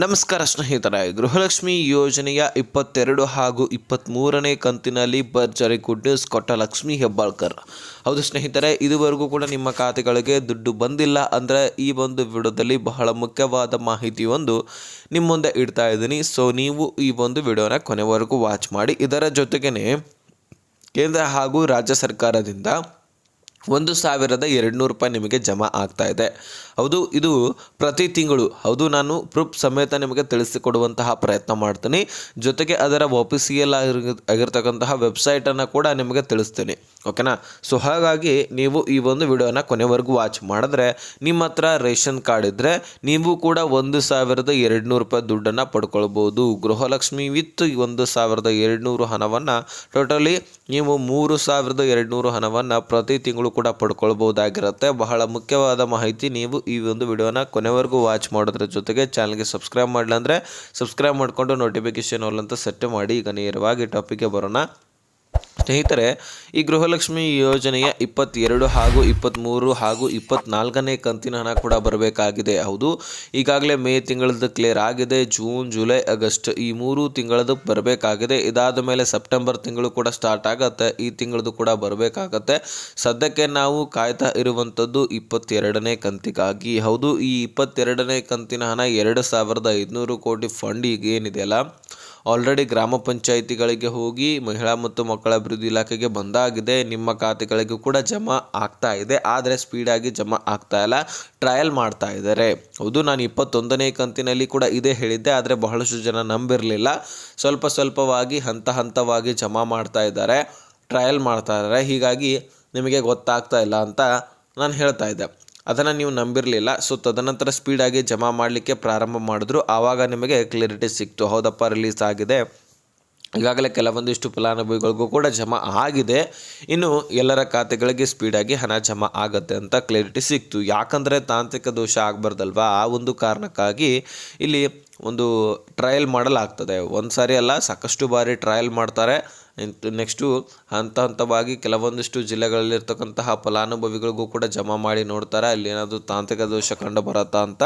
ನಮಸ್ಕಾರ ಸ್ನೇಹಿತರೆ, ಗೃಹಲಕ್ಷ್ಮಿ ಯೋಜನೆಯ ಇಪ್ಪತ್ತೆರಡು ಹಾಗೂ ಇಪ್ಪತ್ತ್ಮೂರನೇ ಕಂತಿನಲ್ಲಿ ಭರ್ಜರಿ ಗುಡ್ ನ್ಯೂಸ್, ಕೊಟ್ಟ ಲಕ್ಷ್ಮಿ ಹೆಬ್ಬಾಳ್ಕರ್. ಹೌದು ಸ್ನೇಹಿತರೆ, ಇದುವರೆಗೂ ಕೂಡ ನಿಮ್ಮ ಖಾತೆಗಳಿಗೆ ದುಡ್ಡು ಬಂದಿಲ್ಲ ಅಂದರೆ ಈ ಒಂದು ವಿಡಿಯೋದಲ್ಲಿ ಬಹಳ ಮುಖ್ಯವಾದ ಮಾಹಿತಿಯೊಂದು ನಿಮ್ಮ ಮುಂದೆ ಇಡ್ತಾ ಇದ್ದೀನಿ. ಸೊ ನೀವು ಈ ಒಂದು ವಿಡಿಯೋನ ಕೊನೆವರೆಗೂ ವಾಚ್ ಮಾಡಿ. ಇದರ ಜೊತೆಗೇ ಕೇಂದ್ರ ಹಾಗೂ ರಾಜ್ಯ ಸರ್ಕಾರದಿಂದ ಒಂದು ಸಾವಿರದ ಎರಡುನೂರು ರೂಪಾಯಿ ನಿಮಗೆ ಜಮಾ ಆಗ್ತಾ ಇದೆ. ಹೌದು, ಇದು ಪ್ರತಿ ತಿಂಗಳು. ಹೌದು, ನಾನು ಪ್ರೂಫ್ ಸಮೇತ ನಿಮಗೆ ತಿಳಿಸಿಕೊಡುವಂತಹ ಪ್ರಯತ್ನ ಮಾಡ್ತೀನಿ. ಜೊತೆಗೆ ಅದರ ಒಫಿಸಿಯಲ್ ಆಗಿರ್ ಆಗಿರ್ತಕ್ಕಂತಹ ವೆಬ್ಸೈಟನ್ನು ಕೂಡ ನಿಮಗೆ ತಿಳಿಸ್ತೀನಿ. ಓಕೆನಾ? ಸೊ, ಹಾಗಾಗಿ ನೀವು ಈ ಒಂದು ವಿಡಿಯೋನ ಕೊನೆವರೆಗೂ ವಾಚ್ ಮಾಡಿದ್ರೆ, ನಿಮ್ಮ ಹತ್ರ ರೇಷನ್ ಕಾರ್ಡ್ ಇದ್ದರೆ ನೀವು ಕೂಡ ಒಂದು ಸಾವಿರದ ಎರಡುನೂರು ರೂಪಾಯಿ ದುಡ್ಡನ್ನು ಪಡ್ಕೊಳ್ಬೋದು. ಗೃಹಲಕ್ಷ್ಮಿ ವಿತ್ ಒಂದು ಸಾವಿರದ ಎರಡುನೂರು ಹಣವನ್ನು, ಟೋಟಲಿ ನೀವು ಮೂರು ಸಾವಿರದ ಎರಡುನೂರು ಹಣವನ್ನು ಪ್ರತಿ ತಿಂಗಳು ಕೂಡ ಪಡ್ಕೊಳ್ಬಹುದಾಗಿರುತ್ತೆ. ಬಹಳ ಮುಖ್ಯವಾದ ಮಾಹಿತಿ ನೀವು ಈ ಒಂದು ವಿಡಿಯೋನ ಕೊನೆವರೆಗೂ ವಾಚ್ ಮಾಡೋದ್ರ ಜೊತೆಗೆ ಚಾನಲ್ಗೆ ಸಬ್ಸ್ಕ್ರೈಬ್ ಮಾಡಲಂದ್ರೆ ಸಬ್ಸ್ಕ್ರೈಬ್ ಮಾಡಿಕೊಂಡು ನೋಟಿಫಿಕೇಶನ್ ಆಲ್ ಅಂತ ಸೆಟ್ ಮಾಡಿ. ಈಗ ನೇರವಾಗಿ ಟಾಪಿಕ್ಗೆ ಬರೋಣ. ಸ್ನೇಹಿತರೆ, ಈ ಗೃಹಲಕ್ಷ್ಮಿ ಯೋಜನೆಯ ಇಪ್ಪತ್ತೆರಡು ಹಾಗೂ ಇಪ್ಪತ್ತ್ಮೂರು ಹಾಗೂ ಇಪ್ಪತ್ನಾಲ್ಕನೇ ಕಂತಿನ ಹಣ ಕೂಡ ಬರಬೇಕಾಗಿದೆ. ಹೌದು, ಈಗಾಗಲೇ ಮೇ ತಿಂಗಳದ್ದು ಕ್ಲಿಯರ್ ಆಗಿದೆ. ಜೂನ್, ಜುಲೈ, ಆಗಸ್ಟ್ ಈ ಮೂರು ತಿಂಗಳದ್ದು ಬರಬೇಕಾಗಿದೆ. ಇದಾದ ಮೇಲೆ ಸೆಪ್ಟೆಂಬರ್ ತಿಂಗಳು ಕೂಡ ಸ್ಟಾರ್ಟ್ ಆಗುತ್ತೆ. ಈ ತಿಂಗಳದ್ದು ಕೂಡ ಬರಬೇಕಾಗತ್ತೆ. ಸದ್ಯಕ್ಕೆ ನಾವು ಕಾಯ್ತಾ ಇರುವಂಥದ್ದು ಇಪ್ಪತ್ತೆರಡನೇ ಕಂತಿಗಾಗಿ. ಹೌದು, ಈ ಇಪ್ಪತ್ತೆರಡನೇ ಕಂತಿನ ಹಣ ಎರಡು ಸಾವಿರದ ಐದುನೂರು ಕೋಟಿ ಫಂಡ್ ಈಗ ಏನಿದೆಯಲ್ಲ ಆಲ್ರೆಡಿ ಗ್ರಾಮ ಪಂಚಾಯಿತಿಗಳಿಗೆ ಹೋಗಿ ಮಹಿಳಾ ಮತ್ತು ಮಕ್ಕಳ ಅಭಿವೃದ್ಧಿ ಇಲಾಖೆಗೆ ಬಂದಾಗಿದೆ. ನಿಮ್ಮ ಖಾತೆಗಳಿಗೂ ಕೂಡ ಜಮಾ ಆಗ್ತಾ ಇದೆ. ಆದರೆ ಸ್ಪೀಡಾಗಿ ಜಮಾ ಆಗ್ತಾ ಇಲ್ಲ. ಟ್ರಯಲ್ ಮಾಡ್ತಾ ಇದ್ದಾರೆ. ಹೌದು, ನಾನು ಇಪ್ಪತ್ತೊಂದನೇ ಕಂತಿನಲ್ಲಿ ಕೂಡ ಇದೇ ಹೇಳಿದ್ದೆ. ಆದರೆ ಬಹಳಷ್ಟು ಜನ ನಂಬಿರಲಿಲ್ಲ. ಸ್ವಲ್ಪ ಸ್ವಲ್ಪವಾಗಿ ಹಂತ ಹಂತವಾಗಿ ಜಮಾ ಮಾಡ್ತಾ ಇದ್ದಾರೆ. ಟ್ರಯಲ್ ಮಾಡ್ತಾ ಇದ್ದಾರೆ. ಹೀಗಾಗಿ ನಿಮಗೆ ಗೊತ್ತಾಗ್ತಾ ಇಲ್ಲ ಅಂತ ನಾನು ಹೇಳ್ತಾ ಇದ್ದೆ. ಅದನ್ನು ನೀವು ನಂಬಿರಲಿಲ್ಲ. ಸೊ ತದನಂತರ ಸ್ಪೀಡಾಗಿ ಜಮಾ ಮಾಡಲಿಕ್ಕೆ ಪ್ರಾರಂಭ ಮಾಡಿದ್ರು. ಆವಾಗ ನಿಮಗೆ ಕ್ಲಿಯರಿಟಿ ಸಿಕ್ತು. ಹೌದಪ್ಪ ರಿಲೀಸ್ ಆಗಿದೆ. ಈಗಾಗಲೇ ಕೆಲವೊಂದಿಷ್ಟು ಫಲಾನುಭವಿಗಳಿಗೂ ಕೂಡ ಜಮಾ ಆಗಿದೆ. ಇನ್ನು ಎಲ್ಲರ ಖಾತೆಗಳಿಗೆ ಸ್ಪೀಡಾಗಿ ಹಣ ಜಮಾ ಆಗುತ್ತೆ ಅಂತ ಕ್ಲಿಯರಿಟಿ ಸಿಕ್ತು. ಯಾಕಂದರೆ ತಾಂತ್ರಿಕ ದೋಷ ಆಗಬಾರ್ದಲ್ವಾ? ಆ ಒಂದು ಕಾರಣಕ್ಕಾಗಿ ಇಲ್ಲಿ ಒಂದು ಟ್ರಯಲ್ ಮಾಡಲಾಗ್ತದೆ. ಒಂದು ಸಾರಿ ಅಲ್ಲ, ಸಾಕಷ್ಟು ಬಾರಿ ಟ್ರಯಲ್ ಮಾಡ್ತಾರೆ. ನೆಕ್ಸ್ಟು ಹಂತ ಹಂತವಾಗಿ ಕೆಲವೊಂದಿಷ್ಟು ಜಿಲ್ಲೆಗಳಲ್ಲಿರ್ತಕ್ಕಂತಹ ಫಲಾನುಭವಿಗಳಿಗೂ ಕೂಡ ಜಮಾ ಮಾಡಿ ನೋಡ್ತಾರೆ? ಅಲ್ಲಿ ಏನಾದರೂ ತಾಂತ್ರಿಕ ದೋಷ ಕಂಡು ಬರುತ್ತಾ ಅಂತ?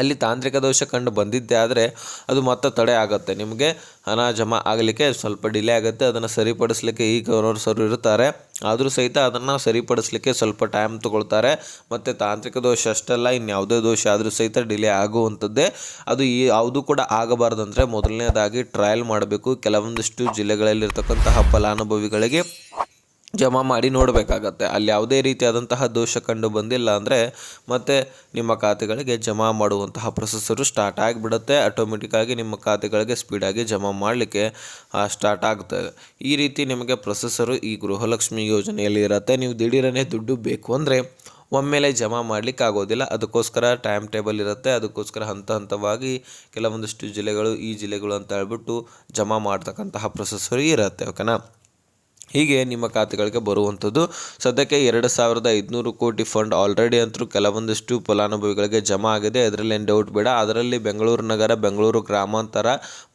ಅಲ್ಲಿ ತಾಂತ್ರಿಕ ದೋಷ ಕಂಡು ಬಂದಿದ್ದೆ ಆದರೆ ಅದು ಮತ್ತೆ ತಡೆ ಆಗುತ್ತೆ. ನಿಮಗೆ ಹಣ ಜಮಾ ಆಗಲಿಕ್ಕೆ ಸ್ವಲ್ಪ ಡಿಲೇ ಆಗುತ್ತೆ, ಅದನ್ನು ಸರಿಪಡಿಸಲಿಕ್ಕೆ ಈಗ ಸರ್ ಇರ್ತಾರೆ ಆದರೂ ಸಹಿತ ಅದನ್ನು ಸರಿಪಡಿಸಲಿಕ್ಕೆ ಸ್ವಲ್ಪ ಟೈಮ್ ತೊಗೊಳ್ತಾರೆ. ಮತ್ತು ತಾಂತ್ರಿಕ ದೋಷ ಅಷ್ಟಲ್ಲ, ಇನ್ಯಾವುದೇ ದೋಷ ಆದರೂ ಸಹಿತ ಡಿಲೇ ಆಗುವಂಥದ್ದೇ. ಅದು ಈ ಯಾವುದೂ ಕೂಡ ಆಗಬಾರ್ದಂದರೆ ಮೊದಲನೇದಾಗಿ ಟ್ರಯಲ್ ಮಾಡಬೇಕು. ಕೆಲವೊಂದಿಷ್ಟು ಜಿಲ್ಲೆಗಳಲ್ಲಿರ್ತಕ್ಕಂತಹ ಫಲಾನುಭವಿಗಳಿಗೆ ಜಮಾ ಮಾಡಿ ನೋಡಬೇಕಾಗತ್ತೆ. ಅಲ್ಲಿ ಯಾವುದೇ ರೀತಿಯಾದಂತಹ ದೋಷ ಕಂಡು ಬಂದಿಲ್ಲ ಅಂದರೆ ಮತ್ತೆ ನಿಮ್ಮ ಖಾತೆಗಳಿಗೆ ಜಮಾ ಮಾಡುವಂತಹ ಪ್ರೊಸೆಸರು ಸ್ಟಾರ್ಟ್ ಆಗಿಬಿಡುತ್ತೆ. ಆಟೋಮೆಟಿಕ್ಕಾಗಿ ನಿಮ್ಮ ಖಾತೆಗಳಿಗೆ ಸ್ಪೀಡಾಗಿ ಜಮಾ ಮಾಡಲಿಕ್ಕೆ ಸ್ಟಾರ್ಟ್ ಆಗ್ತದೆ ಈ ರೀತಿ ನಿಮಗೆ ಪ್ರೊಸೆಸರು ಈ ಗೃಹಲಕ್ಷ್ಮಿ ಯೋಜನೆಯಲ್ಲಿ ಇರುತ್ತೆ. ನೀವು ದಿಢೀರನೇ ದುಡ್ಡು ಬೇಕು ಅಂದರೆ ಒಮ್ಮೆಲೆ ಜಮಾ ಮಾಡಲಿಕ್ಕೆ ಆಗೋದಿಲ್ಲ. ಅದಕ್ಕೋಸ್ಕರ ಟೈಮ್ ಟೇಬಲ್ ಇರುತ್ತೆ. ಅದಕ್ಕೋಸ್ಕರ ಹಂತ ಹಂತವಾಗಿ ಕೆಲವೊಂದಿಷ್ಟು ಜಿಲ್ಲೆಗಳು ಈ ಜಿಲ್ಲೆಗಳು ಅಂತ ಹೇಳ್ಬಿಟ್ಟು ಜಮಾ ಮಾಡ್ತಕ್ಕಂತಹ ಪ್ರೊಸೆಸರು ಇರುತ್ತೆ ಓಕೆನಾ ಹೀಗೆ ನಿಮ್ಮ ಖಾತೆಗಳಿಗೆ ಬರುವಂಥದ್ದು. ಸದ್ಯಕ್ಕೆ ಎರಡು ಸಾವಿರದ ಐದುನೂರು ಕೋಟಿ ಫಂಡ್ ಆಲ್ರೆಡಿ ಅಂತೂ ಕೆಲವೊಂದಿಷ್ಟು ಫಲಾನುಭವಿಗಳಿಗೆ ಜಮಾ ಆಗಿದೆ. ಅದರಲ್ಲಿ ಏನು ಡೌಟ್ ಬೇಡ. ಅದರಲ್ಲಿ ಬೆಂಗಳೂರು ನಗರ, ಬೆಂಗಳೂರು ಗ್ರಾಮಾಂತರ,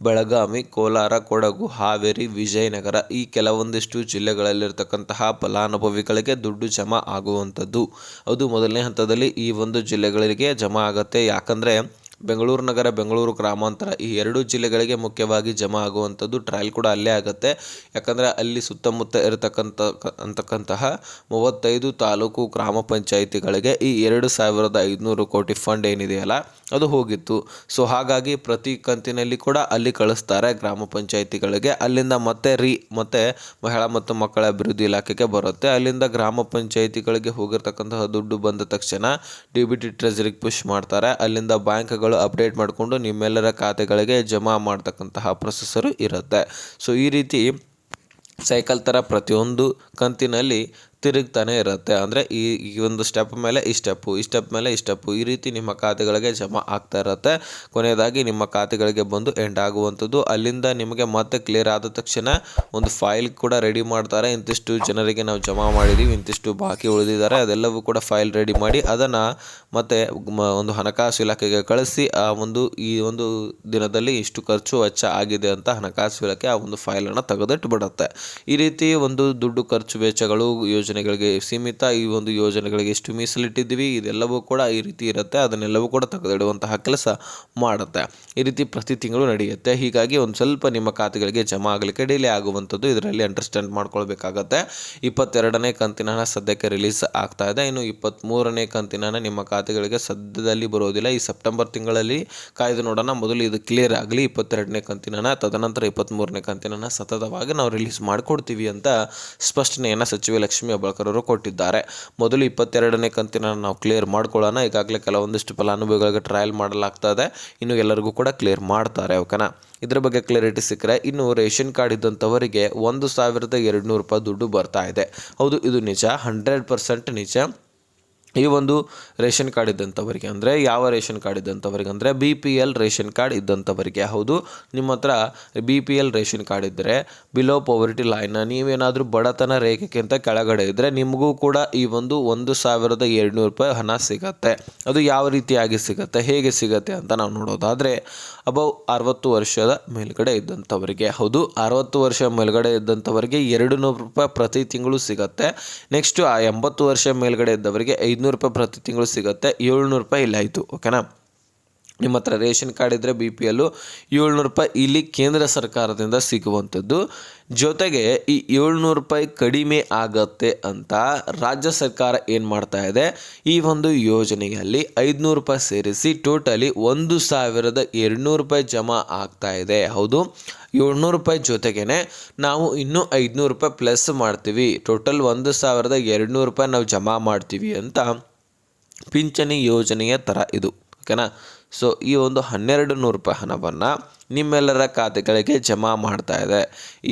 ಬೆಳಗಾವಿ, ಕೋಲಾರ, ಕೊಡಗು, ಹಾವೇರಿ, ವಿಜಯನಗರ ಈ ಕೆಲವೊಂದಿಷ್ಟು ಜಿಲ್ಲೆಗಳಲ್ಲಿರ್ತಕ್ಕಂತಹ ಫಲಾನುಭವಿಗಳಿಗೆ ದುಡ್ಡು ಜಮಾ ಆಗುವಂಥದ್ದು. ಅದು ಮೊದಲನೇ ಹಂತದಲ್ಲಿ ಈ ಒಂದು ಜಿಲ್ಲೆಗಳಿಗೆ ಜಮಾ ಆಗುತ್ತೆ. ಯಾಕಂದರೆ ಬೆಂಗಳೂರು ನಗರ, ಬೆಂಗಳೂರು ಗ್ರಾಮಾಂತರ ಈ ಎರಡು ಜಿಲ್ಲೆಗಳಿಗೆ ಮುಖ್ಯವಾಗಿ ಜಮಾ ಆಗುವಂಥದ್ದು ಟ್ರಯಲ್ ಕೂಡ ಅಲ್ಲೇ ಆಗುತ್ತೆ. ಯಾಕಂದರೆ ಅಲ್ಲಿ ಸುತ್ತಮುತ್ತ ಇರತಕ್ಕಂಥ ಅಂತಕ್ಕಂತಹ ಮೂವತ್ತೈದು ತಾಲೂಕು ಗ್ರಾಮ ಪಂಚಾಯಿತಿಗಳಿಗೆ ಈ ಎರಡು ಸಾವಿರದ ಐದುನೂರು ಕೋಟಿ ಫಂಡ್ ಏನಿದೆಯಲ್ಲ ಅದು ಹೋಗಿತ್ತು. ಸೊ ಹಾಗಾಗಿ ಪ್ರತಿ ಕಂತಿನಲ್ಲಿ ಕೂಡ ಅಲ್ಲಿ ಕಳಿಸ್ತಾರೆ ಗ್ರಾಮ ಪಂಚಾಯಿತಿಗಳಿಗೆ. ಅಲ್ಲಿಂದ ಮತ್ತೆ ರೀ, ಮತ್ತೆ ಮಹಿಳಾ ಮತ್ತು ಮಕ್ಕಳ ಅಭಿವೃದ್ಧಿ ಇಲಾಖೆಗೆ ಬರುತ್ತೆ. ಅಲ್ಲಿಂದ ಗ್ರಾಮ ಪಂಚಾಯಿತಿಗಳಿಗೆ ಹೋಗಿರ್ತಕ್ಕಂತಹ ದುಡ್ಡು ಬಂದ ತಕ್ಷಣ ಡಿ ಬಿ ಟಿ ಟ್ರೆಜರಿಗೆ ಪುಷ್ ಮಾಡ್ತಾರೆ. ಅಲ್ಲಿಂದ ಬ್ಯಾಂಕ್ಗಳು ಅಪ್ಡೇಟ್ ಮಾಡಿಕೊಂಡು ನಿಮ್ಮೆಲ್ಲರ ಖಾತೆಗಳಿಗೆ ಜಮಾ ಮಾಡ್ತಕ್ಕಂತಹ ಪ್ರೊಸೆಸರು ಇರುತ್ತೆ. ಸೊ ಈ ರೀತಿ ಸೈಕಲ್ ಥರ ಪ್ರತಿಯೊಂದು ಕಂತಿನಲ್ಲಿ ತಿರುಗ್ತಾನೆ ಇರುತ್ತೆ. ಅಂದರೆ ಈ ಈ ಒಂದು ಸ್ಟೆಪ್ ಮೇಲೆ ಈ ಸ್ಟೆಪ್ಪು ಈ ಸ್ಟೆಪ್ ಮೇಲೆ ಈ ಸ್ಟೆಪ್ಪು ಈ ರೀತಿ ನಿಮ್ಮ ಖಾತೆಗಳಿಗೆ ಜಮಾ ಆಗ್ತಾ ಇರುತ್ತೆ. ಕೊನೆಯದಾಗಿ ನಿಮ್ಮ ಖಾತೆಗಳಿಗೆ ಬಂದು ಎಂಡ್ ಆಗುವಂಥದ್ದು. ಅಲ್ಲಿಂದ ನಿಮಗೆ ಮತ್ತೆ ಕ್ಲಿಯರ್ ಆದ ತಕ್ಷಣ ಒಂದು ಫೈಲ್ ಕೂಡ ರೆಡಿ ಮಾಡ್ತಾರೆ. ಇಂತಿಷ್ಟು ಜನರಿಗೆ ನಾವು ಜಮಾ ಮಾಡಿದ್ದೀವಿ ಇಂತಿಷ್ಟು ಬಾಕಿ ಉಳಿದಿದ್ದಾರೆ. ಅದೆಲ್ಲವೂ ಕೂಡ ಫೈಲ್ ರೆಡಿ ಮಾಡಿ ಅದನ್ನು ಮತ್ತೆ ಒಂದು ಹಣಕಾಸು ಇಲಾಖೆಗೆ ಕಳಿಸಿ ಆ ಒಂದು, ಈ ಒಂದು ದಿನದಲ್ಲಿ ಇಷ್ಟು ಖರ್ಚು ವೆಚ್ಚ ಆಗಿದೆ ಅಂತ ಹಣಕಾಸು ಇಲಾಖೆ ಆ ಒಂದು ಫೈಲನ್ನು ತೆಗೆದಿಟ್ಟು ಬಿಡುತ್ತೆ ಈ ರೀತಿ ಒಂದು ದುಡ್ಡು ಖರ್ಚು ವೆಚ್ಚಗಳು ಯೋಜನೆ ಯೋಜನೆಗಳಿಗೆ ಸೀಮಿತ ಈ ಒಂದು ಯೋಜನೆಗಳಿಗೆ ಎಷ್ಟು ಮೀಸಲಿಟ್ಟಿದ್ದೀವಿ, ಇದೆಲ್ಲವೂ ಕೂಡ ಈ ರೀತಿ ಇರುತ್ತೆ, ಅದನ್ನೆಲ್ಲವೂ ಕೂಡ ತೆಗೆದಿಡುವಂತಹ ಕೆಲಸ ಮಾಡುತ್ತೆ. ಈ ರೀತಿ ಪ್ರತಿ ತಿಂಗಳು ನಡೆಯುತ್ತೆ. ಹೀಗಾಗಿ ಒಂದು ಸ್ವಲ್ಪ ನಿಮ್ಮ ಖಾತೆಗಳಿಗೆ ಜಮಾ ಆಗಲಿಕ್ಕೆ ಡಿಲೇ ಆಗುವಂಥದ್ದು ಇದರಲ್ಲಿ ಅಂಡರ್ಸ್ಟ್ಯಾಂಡ್ ಮಾಡ್ಕೊಳ್ಬೇಕಾಗತ್ತೆ. ಇಪ್ಪತ್ತೆರಡನೇ ಕಂತಿನ ಹಣ ಸದ್ಯಕ್ಕೆ ರಿಲೀಸ್ ಆಗ್ತಾ ಇದೆ. ಇನ್ನು ಇಪ್ಪತ್ತ್ಮೂರನೇ ಕಂತಿನ ಹಣ ನಿಮ್ಮ ಖಾತೆಗಳಿಗೆ ಸದ್ಯದಲ್ಲಿ ಬರೋದಿಲ್ಲ. ಈ ಸೆಪ್ಟೆಂಬರ್ ತಿಂಗಳಲ್ಲಿ ಕಾಯ್ದು ನೋಡೋಣ. ಮೊದಲು ಇದು ಕ್ಲಿಯರ್ ಆಗಲಿ. ಇಪ್ಪತ್ತೆರಡನೇ ಕಂತಿನ ಹಣ, ತದನಂತರ ಇಪ್ಪತ್ತ್ಮೂರನೇ ಕಂತಿನ ಸತತವಾಗಿ ನಾವು ರಿಲೀಸ್ ಮಾಡಿಕೊಡ್ತೀವಿ ಅಂತ ಸ್ಪಷ್ಟನೆಯನ್ನು ಸಚಿವೆ ಲಕ್ಷ್ಮೀ ಹೆಬ್ಬಾಳ್ಕರ್ ಕೊಟ್ಟಿದ್ದಾರೆ. ಮೊದಲು ಇಪ್ಪತ್ತೆರಡನೇ ಕಂತಿನ ನಾವು ಕ್ಲಿಯರ್ ಮಾಡ್ಕೊಳ್ಳೋಣ. ಈಗಾಗಲೇ ಕೆಲವೊಂದಿಷ್ಟು ಫಲಾನುಭವಿಗಳಿಗೆ ಟ್ರಯಲ್ ಮಾಡಲಾಗ್ತಾ ಇದೆ ಇನ್ನು ಎಲ್ಲರಿಗೂ ಕೂಡ ಕ್ಲಿಯರ್ ಮಾಡ್ತಾರೆ, ಓಕೆನಾ? ಇದರ ಬಗ್ಗೆ ಕ್ಲಿಯರಿಟಿ ಸಿಕ್ಕರೆ ಇನ್ನು ರೇಷನ್ ಕಾರ್ಡ್ ಇದ್ದಂಥವರಿಗೆ ಒಂದು ಸಾವಿರದ ಎರಡು ನೂರು ರೂಪಾಯಿ ದುಡ್ಡು ಬರ್ತಾ ಇದೆ. ಹೌದು, ಇದು ನಿಜ. ಹಂಡ್ರೆಡ್ ಪರ್ಸೆಂಟ್ ನಿಜ. ಈ ಒಂದು ರೇಷನ್ ಕಾರ್ಡ್ ಇದ್ದಂಥವರಿಗೆ ಅಂದರೆ ಯಾವ ರೇಷನ್ ಕಾರ್ಡ್ ಇದ್ದಂಥವರಿಗೆ ಅಂದರೆ B P L ration card ಇದ್ದಂಥವರಿಗೆ. ಹೌದು, ನಿಮ್ಮ ಹತ್ರ B P L ration card ಇದ್ದರೆ ಬಿಲೋ ಪವರ್ಟಿ ಲೈನ್ ನೀವೇನಾದರೂ ಬಡತನ ರೇಖೆಗಿಂತ ಕೆಳಗಡೆ ಇದ್ದರೆ ನಿಮಗೂ ಕೂಡ ಈ ಒಂದು ಒಂದು ಸಾವಿರದ ಎರಡುನೂರು ರೂಪಾಯಿ ಹಣ ಸಿಗತ್ತೆ. ಅದು ಯಾವ ರೀತಿಯಾಗಿ ಸಿಗತ್ತೆ, ಹೇಗೆ ಸಿಗತ್ತೆ ಅಂತ ನಾವು ನೋಡೋದಾದರೆ ಅಬೌ ಅರವತ್ತು ವರ್ಷದ ಮೇಲ್ಗಡೆ ಇದ್ದಂಥವರಿಗೆ. ಹೌದು, ಅರವತ್ತು ವರ್ಷ ಮೇಲ್ಗಡೆ ಇದ್ದಂಥವರಿಗೆ ಎರಡು ನೂರು ರೂಪಾಯಿ ಪ್ರತಿ ತಿಂಗಳು ಸಿಗತ್ತೆ. ನೆಕ್ಸ್ಟು ಆ ಎಂಬತ್ತು ವರ್ಷ ಮೇಲ್ಗಡೆ ಇದ್ದವರಿಗೆ ಐದುನೂರು ರೂಪಾಯಿ ಪ್ರತಿ ತಿಂಗಳು ಸಿಗುತ್ತೆ ಏಳ್ನೂರು ರೂಪಾಯಿ ಇಲ್ಲಾಯಿತು ಓಕೆನಾ ನಿಮ್ಮ ಹತ್ರ ರೇಷನ್ ಕಾರ್ಡ್ ಇದ್ದರೆ ಬಿ ಪಿ ಎಲ್ಲು ಏಳ್ನೂರು ರೂಪಾಯಿ ಇಲ್ಲಿ ಕೇಂದ್ರ ಸರ್ಕಾರದಿಂದ ಸಿಗುವಂಥದ್ದು. ಜೊತೆಗೆ ಈ ಏಳ್ನೂರು ರೂಪಾಯಿ ಕಡಿಮೆ ಆಗತ್ತೆ ಅಂತ ರಾಜ್ಯ ಸರ್ಕಾರ ಏನು ಮಾಡ್ತಾ ಇದೆ? ಈ ಒಂದು ಯೋಜನೆಯಲ್ಲಿ ಐದುನೂರು ರೂಪಾಯಿ ಸೇರಿಸಿ ಟೋಟಲಿ ಒಂದು ಸಾವಿರದ ಎರಡುನೂರು ರೂಪಾಯಿ ಜಮಾ ಆಗ್ತಾ ಇದೆ. ಹೌದು, ಏಳ್ನೂರು ರೂಪಾಯಿ ಜೊತೆಗೇ ನಾವು ಇನ್ನೂ ಐದುನೂರು ರೂಪಾಯಿ ಪ್ಲಸ್ ಮಾಡ್ತೀವಿ. ಟೋಟಲ್ ಒಂದು ಸಾವಿರದ ಎರಡುನೂರು ರೂಪಾಯಿ ನಾವು ಜಮಾ ಮಾಡ್ತೀವಿ ಅಂತ ಪಿಂಚಣಿ ಯೋಜನೆಯ ಥರ ಇದು. ಓಕೆನಾ? ಸೊ ಈ ಒಂದು ಹನ್ನೆರಡು ನೂರು ರೂಪಾಯಿ ಹಣವನ್ನು ನಿಮ್ಮೆಲ್ಲರ ಖಾತೆಗಳಿಗೆ ಜಮಾ ಮಾಡ್ತಾ ಇದೆ.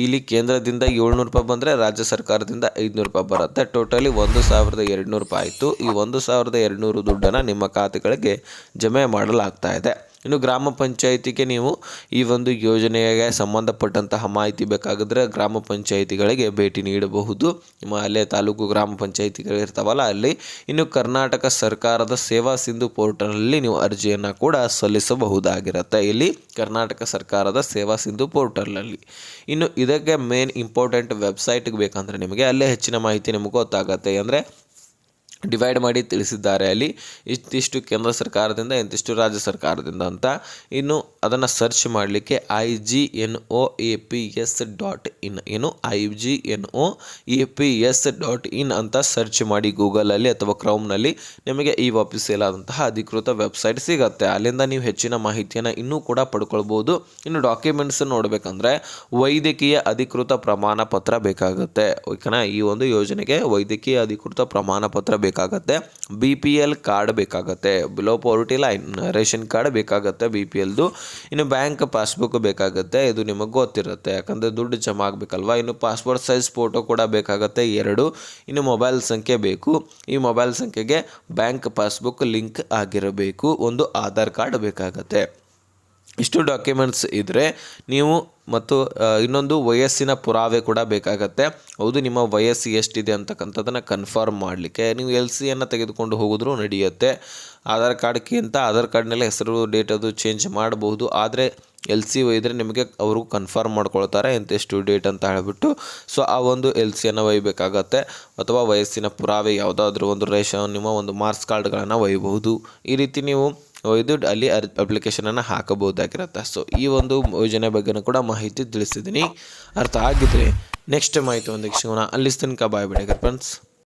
ಇಲ್ಲಿ ಕೇಂದ್ರದಿಂದ ಏಳ್ನೂರು ರೂಪಾಯಿ ಬಂದರೆ ರಾಜ್ಯ ಸರ್ಕಾರದಿಂದ ಐದುನೂರು ರೂಪಾಯಿ ಬರುತ್ತೆ. ಟೋಟಲಿ ಒಂದು ಸಾವಿರದ ಎರಡುನೂರು ರೂಪಾಯಿ ಆಯಿತು. ಈ ಒಂದು ಸಾವಿರದ ಎರಡುನೂರು ದುಡ್ಡನ್ನು ನಿಮ್ಮ ಖಾತೆಗಳಿಗೆ ಜಮೆ ಮಾಡಲಾಗ್ತಾ ಇದೆ. ಇನ್ನು ಗ್ರಾಮ ಪಂಚಾಯಿತಿಗೆ ನೀವು ಈ ಒಂದು ಯೋಜನೆಗೆ ಸಂಬಂಧಪಟ್ಟಂತಹ ಮಾಹಿತಿ ಬೇಕಾಗಿದ್ರೆ ಗ್ರಾಮ ಪಂಚಾಯಿತಿಗಳಿಗೆ ಭೇಟಿ ನೀಡಬಹುದು. ನಿಮ್ಮ ಅಲ್ಲೇ ತಾಲೂಕು ಗ್ರಾಮ ಪಂಚಾಯಿತಿಗಳಿರ್ತಾವಲ್ಲ ಅಲ್ಲಿ ಇನ್ನು ಕರ್ನಾಟಕ ಸರ್ಕಾರದ ಸೇವಾ ಸಿಂಧು ಪೋರ್ಟಲ್ನಲ್ಲಿ ನೀವು ಅರ್ಜಿಯನ್ನು ಕೂಡ ಸಲ್ಲಿಸಬಹುದಾಗಿರುತ್ತೆ. ಇಲ್ಲಿ ಕರ್ನಾಟಕ ಸರ್ಕಾರದ ಸೇವಾ ಸಿಂಧು ಪೋರ್ಟಲ್ನಲ್ಲಿ. ಇನ್ನು ಇದಕ್ಕೆ ಮೇನ್ ಇಂಪಾರ್ಟೆಂಟ್ ವೆಬ್ಸೈಟ್ಗೆ ಬೇಕಂದರೆ ನಿಮಗೆ ಅಲ್ಲೇ ಹೆಚ್ಚಿನ ಮಾಹಿತಿ ನಿಮಗೆ ಗೊತ್ತಾಗುತ್ತೆ. ಅಂದರೆ ಡಿವೈಡ್ ಮಾಡಿ ತಿಳಿಸಿದ್ದಾರೆ ಅಲ್ಲಿ. ಇಂತಿಷ್ಟು ಕೇಂದ್ರ ಸರ್ಕಾರದಿಂದ, ಇಂತಿಷ್ಟು ರಾಜ್ಯ ಸರ್ಕಾರದಿಂದ ಅಂತ. ಇನ್ನು ಅದನ್ನು ಸರ್ಚ್ ಮಾಡಲಿಕ್ಕೆ I G N O A P S dot in ಏನು? I G N O A P S dot in ಅಂತ ಸರ್ಚ್ ಮಾಡಿ ಗೂಗಲಲ್ಲಿ ಅಥವಾ ಕ್ರೌಮ್ನಲ್ಲಿ ನಿಮಗೆ ಈ ಆಫೀಸಿಯಲ್ ಆದಂತಹ ಅಧಿಕೃತ ವೆಬ್ಸೈಟ್ ಸಿಗುತ್ತೆ. ಅಲ್ಲಿಂದ ನೀವು ಹೆಚ್ಚಿನ ಮಾಹಿತಿಯನ್ನು ಇನ್ನೂ ಕೂಡ ಪಡ್ಕೊಳ್ಬೋದು. ಇನ್ನು ಡಾಕ್ಯುಮೆಂಟ್ಸ್ ನೋಡಬೇಕಂದ್ರೆ ವೈದ್ಯಕೀಯ ಅಧಿಕೃತ ಪ್ರಮಾಣ ಪತ್ರ ಬೇಕಾಗುತ್ತೆ. ಓಕೆನಾ? ಈ ಒಂದು ಯೋಜನೆಗೆ ವೈದ್ಯಕೀಯ ಅಧಿಕೃತ ಪ್ರಮಾಣ ಪತ್ರ ಬೇಕಾಗತ್ತೆ. ಬಿ ಪಿ ಎಲ್ ಕಾರ್ಡ್ ಬೇಕಾಗುತ್ತೆ. Below poverty line ration card ಬೇಕಾಗುತ್ತೆ ಬಿ ಪಿ ಎಲ್ದು ಇನ್ನು ಬ್ಯಾಂಕ್ ಪಾಸ್ಬುಕ್ ಬೇಕಾಗುತ್ತೆ. ಇದು ನಿಮಗೆ ಗೊತ್ತಿರುತ್ತೆ. ಯಾಕಂದರೆ ದುಡ್ಡು ಜಮಾ ಆಗಬೇಕಲ್ವಾ? ಇನ್ನು ಪಾಸ್ಪೋರ್ಟ್ ಸೈಜ್ ಫೋಟೋ ಕೂಡ ಬೇಕಾಗುತ್ತೆ ಎರಡು. ಇನ್ನು ಮೊಬೈಲ್ ಸಂಖ್ಯೆ ಬೇಕು. ಈ ಮೊಬೈಲ್ ಸಂಖ್ಯೆಗೆ ಬ್ಯಾಂಕ್ ಪಾಸ್ಬುಕ್ ಲಿಂಕ್ ಆಗಿರಬೇಕು. ಒಂದು ಆಧಾರ್ ಕಾರ್ಡ್ ಬೇಕಾಗತ್ತೆ. ಇಷ್ಟು ಡಾಕ್ಯುಮೆಂಟ್ಸ್ ಇದ್ದರೆ ನೀವು ಮತ್ತು ಇನ್ನೊಂದು ವಯಸ್ಸಿನ ಪುರಾವೆ ಕೂಡ ಬೇಕಾಗತ್ತೆ. ಹೌದು, ನಿಮ್ಮ ವಯಸ್ಸು ಎಷ್ಟಿದೆ ಅಂತಕ್ಕಂಥದ್ದನ್ನು ಕನ್ಫರ್ಮ್ ಮಾಡಲಿಕ್ಕೆ ನೀವು ಎಲ್ ಸಿಯನ್ನು ತೆಗೆದುಕೊಂಡು ಹೋಗಿದ್ರೂ ನಡೆಯುತ್ತೆ. ಆಧಾರ್ ಕಾರ್ಡ್ಗಿಂತ ಆಧಾರ್ ಕಾರ್ಡ್ನಲ್ಲೇ ಹೆಸರು ಡೇಟ್ ಅದು ಚೇಂಜ್ ಮಾಡಬಹುದು. ಆದರೆ ಎಲ್ ಸಿ ಒಯ್ದರೆ ನಿಮಗೆ ಅವರು ಕನ್ಫರ್ಮ್ ಮಾಡ್ಕೊಳ್ತಾರೆ ಇಂತಿಷ್ಟು ಡೇಟ್ ಅಂತ ಹೇಳಿಬಿಟ್ಟು. ಸೊ ಆ ಒಂದು ಎಲ್ ಸಿಯನ್ನು ಒಯ್ಯಬೇಕಾಗತ್ತೆ ಅಥವಾ ವಯಸ್ಸಿನ ಪುರಾವೆ ಯಾವುದಾದ್ರೂ ಒಂದು ರೇಷನ್, ನಿಮ್ಮ ಒಂದು ಮಾರ್ಕ್ಸ್ ಕಾರ್ಡ್ಗಳನ್ನು ಒಯ್ಯಬಹುದು ಈ ರೀತಿ ನೀವು ಒಯ್ದು ಅಲ್ಲಿ ಅಪ್ಲಿಕೇಶನನ್ನು ಹಾಕಬಹುದಾಗಿರುತ್ತೆ. ಸೊ ಈ ಒಂದು ಯೋಜನೆ ಬಗ್ಗೆನೂ ಕೂಡ ಮಾಹಿತಿ ತಿಳಿಸಿದ್ದೀನಿ. ಅರ್ಥ ಆಗಿದ್ರೆ ನೆಕ್ಸ್ಟ್ ಮಾಹಿತಿ ಒಂದು ಸಿಗೋಣ. ಅಲ್ಲಿ ತನಕ ಬಾಯ್ ಫ್ರೆಂಡ್ಸ್